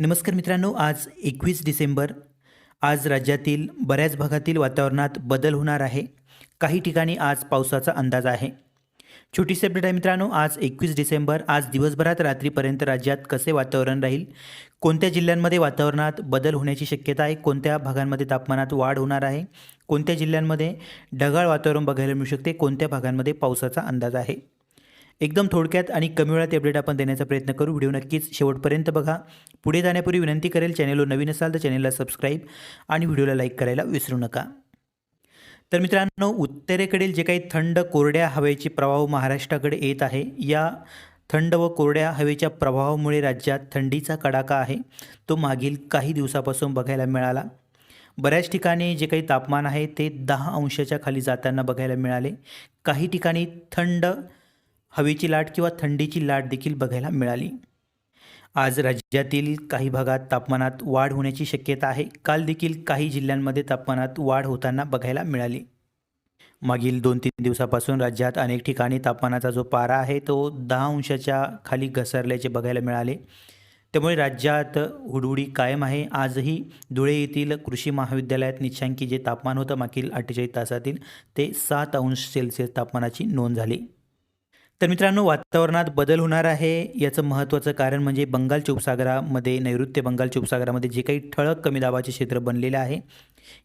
नमस्कार मित्रांनो आज एकवीस डिसेंबर. आज राज्यातील बऱ्याच भागातील वातावरणात बदल होणार आहे. काही ठिकाणी आज पावसाचा अंदाज आहे. छोटीशी अपडेट आहे मित्रांनो आज एकवीस डिसेंबर. आज दिवसभरात रात्रीपर्यंत राज्यात कसे वातावरण राहील? कोणत्या जिल्ह्यांमध्ये वातावरणात बदल होण्याची शक्यता आहे? कोणत्या भागांमध्ये तापमानात वाढ होणार आहे? कोणत्या जिल्ह्यांमध्ये ढगाळ वातावरण बघायला मिळू शकते? कोणत्या भागांमध्ये पावसाचा अंदाज आहे? एकदम थोडक्यात आणि कमी वेळात अपडेट आपण देण्याचा प्रयत्न करू. व्हिडिओ नक्कीच शेवटपर्यंत बघा. पुढे जाण्यापूर्वी विनंती करेल चॅनेलवर नवीन असाल तर चॅनेलला सबस्क्राईब आणि व्हिडिओला लाईक करायला विसरू नका. तर मित्रांनो उत्तरेकडील जे काही थंड कोरड्या हवेचे प्रभाव महाराष्ट्राकडे येत आहे या थंड व कोरड्या हवेच्या प्रभावामुळे राज्यात थंडीचा कडाका आहे. तो मागील काही दिवसापासून बघायला मिळाला. बऱ्याच ठिकाणी जे काही तापमान आहे ते दहा अंशाच्या खाली जाताना बघायला मिळाले. काही ठिकाणी थंड हवेची लाट किंवा थंडीची लाट देखील बघायला मिळाली. आज राज्यातील काही भागात तापमानात वाढ होण्याची शक्यता आहे. काल देखील काही जिल्ह्यांमध्ये तापमानात वाढ होताना बघायला मिळाली. मागील दोन तीन दिवसापासून राज्यात अनेक ठिकाणी तापमानाचा जो पारा आहे तो दहा अंशाच्या खाली घसरल्याचे बघायला मिळाले. त्यामुळे राज्यात हुडहुडी कायम आहे. आजही धुळे येथील कृषी महाविद्यालयात निशांकी जे तापमान होतं मागील अठ्ठेचाळीस तासातील ते सात अंश सेल्सिअस तापमानाची नोंद झाली. तर मित्रांनो वातावरणात बदल होणार आहे. याचं महत्त्वाचं कारण म्हणजे बंगालच्या उपसागरामध्ये नैऋत्य बंगालच्या उपसागरामध्ये जे काही ठळक कमी दाबाचे क्षेत्र बनलेले आहे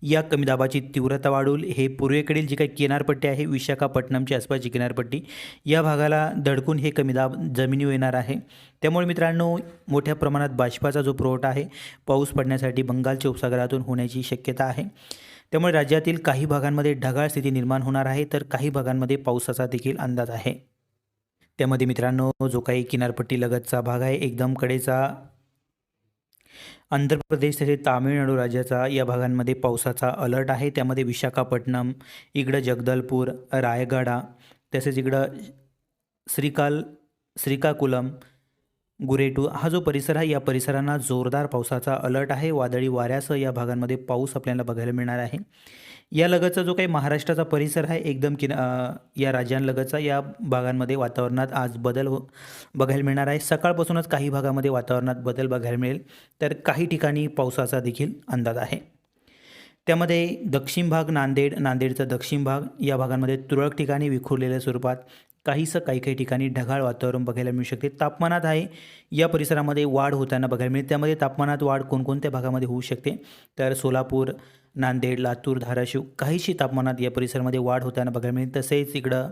या कमी दाबाची तीव्रता वाढूल हे पूर्वेकडील जी काही किनारपट्टी आहे विशाखापट्टणमची आसपासची किनारपट्टी या भागाला धडकून हे कमी दाब जमिनीवर येणार आहे. त्यामुळे मित्रांनो मोठ्या प्रमाणात बाष्पाचा जो पुरवठा आहे पाऊस पडण्यासाठी बंगालच्या उपसागरातून होण्याची शक्यता आहे. त्यामुळे राज्यातील काही भागांमध्ये ढगाळ स्थिती निर्माण होणार आहे तर काही भागांमध्ये पावसाचा देखील अंदाज आहे. त्यामध्ये मित्रांनो जो काही किनारपट्टी लगतचा भाग आहे एकदम कडेचा आंध्र प्रदेश तसेच तामिळनाडू राज्याचा या भागांमध्ये पावसाचा अलर्ट आहे. त्यामध्ये विशाखापट्टणम इकडं जगदलपूर रायगडा तसेच इकडं श्रीकाल श्रीकाकुलम गुरेटू हा जो परिसर आहे या परिसरांना जोरदार पावसाचा अलर्ट आहे. वादळी वाऱ्यासह या भागांमध्ये पाऊस आपल्याला बघायला मिळणार आहे. या लगतचा जो काही महाराष्ट्राचा परिसर आहे एकदम किन या राज्यांलगतचा या भागांमध्ये वातावरणात आज बदल हो बघायला मिळणार आहे. सकाळपासूनच काही भागामध्ये वातावरणात बदल बघायला मिळेल. तर काही ठिकाणी पावसाचा देखील अंदाज आहे. त्यामध्ये दक्षिण भाग नांदेड नांदेडचा दक्षिण भाग या भागांमध्ये तुरळक ठिकाणी विखुरलेल्या स्वरूपात काहीसं काही काही ठिकाणी ढगाळ वातावरण बघायला मिळू शकते. तापमानात आहे. या परिसरामध्ये वाढ होताना बघायला मिळते. त्यामध्ये तापमानात वाढ कोणकोणत्या भागामध्ये होऊ शकते? तर सोलापूर नांदेड लातूर धाराशिव काहीशी तापमानात या परिसरामध्ये वाढ होताना बघायला मिळेल. तसेच इकडं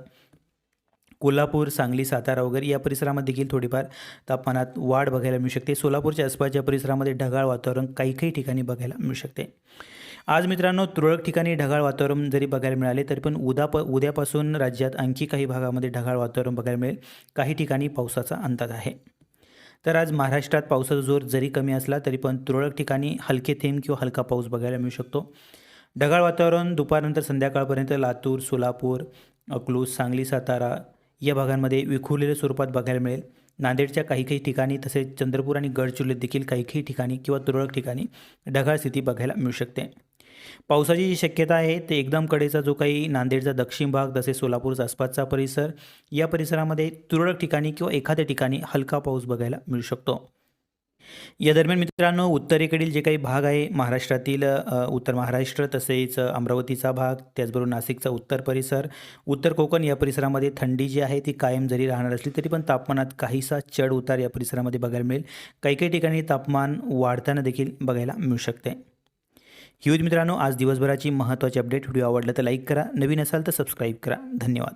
कोल्हापूर सांगली सातारा वगैरे या परिसरामध्ये देखील थोडीफार तापमानात वाढ बघायला मिळू शकते. सोलापूरच्या आसपासच्या परिसरामध्ये ढगाळ वातावरण काही काही ठिकाणी बघायला मिळू शकते. आज मित्रांनो तुरळक ठिकाणी ढगाळ वातावरण जरी बघायला मिळाले तरी पण उद्या प उद्यापासून राज्यात आणखी काही भागामध्ये ढगाळ वातावरण बघायला मिळेल. काही ठिकाणी पावसाचा अंदाज आहे. तर आज महाराष्ट्रात पावसाचा जोर जरी कमी असला तरी पण तुरळक ठिकाणी हलके थेंब किंवा हलका पाऊस बघायला मिळू शकतो. ढगाळ वातावरण दुपारनंतर संध्याकाळपर्यंत लातूर सोलापूर अकलूज सांगली सातारा या भागांमध्ये विखुरलेल्या स्वरूपात बघायला मिळेल. नांदेडच्या काही काही ठिकाणी तसेच चंद्रपूर आणि गडचिरोलीत देखील काही काही ठिकाणी किंवा तुरळक ठिकाणी ढगाळ स्थिती बघायला मिळू शकते. पावसाची जी शक्यता आहे ते एकदम कडेचा जो काही नांदेडचा दक्षिण भाग तसेच सोलापूरचा आसपासचा परिसर या परिसरामध्ये तुरळक ठिकाणी किंवा एखाद्या ठिकाणी हलका पाऊस बघायला मिळू शकतो. या दरम्यान मित्रांनो उत्तरेकडील जे काही भाग आहे महाराष्ट्रातील उत्तर महाराष्ट्र तसेच अमरावतीचा भाग त्याचबरोबर नाशिकचा उत्तर परिसर उत्तर कोकण या परिसरामध्ये थंडी जी आहे ती कायम जरी राहणार असली तरी पण तापमानात काहीसा चढ उतार या परिसरामध्ये बघायला मिळेल. काही काही ठिकाणी तापमान वाढताना देखील बघायला मिळू शकते. ही मित्रांनो आज दिवसभराची महत्त्वाची अपडेट. व्हिडिओ आवडला तर लाईक करा. नवीन असाल तर सबस्क्राईब करा. धन्यवाद.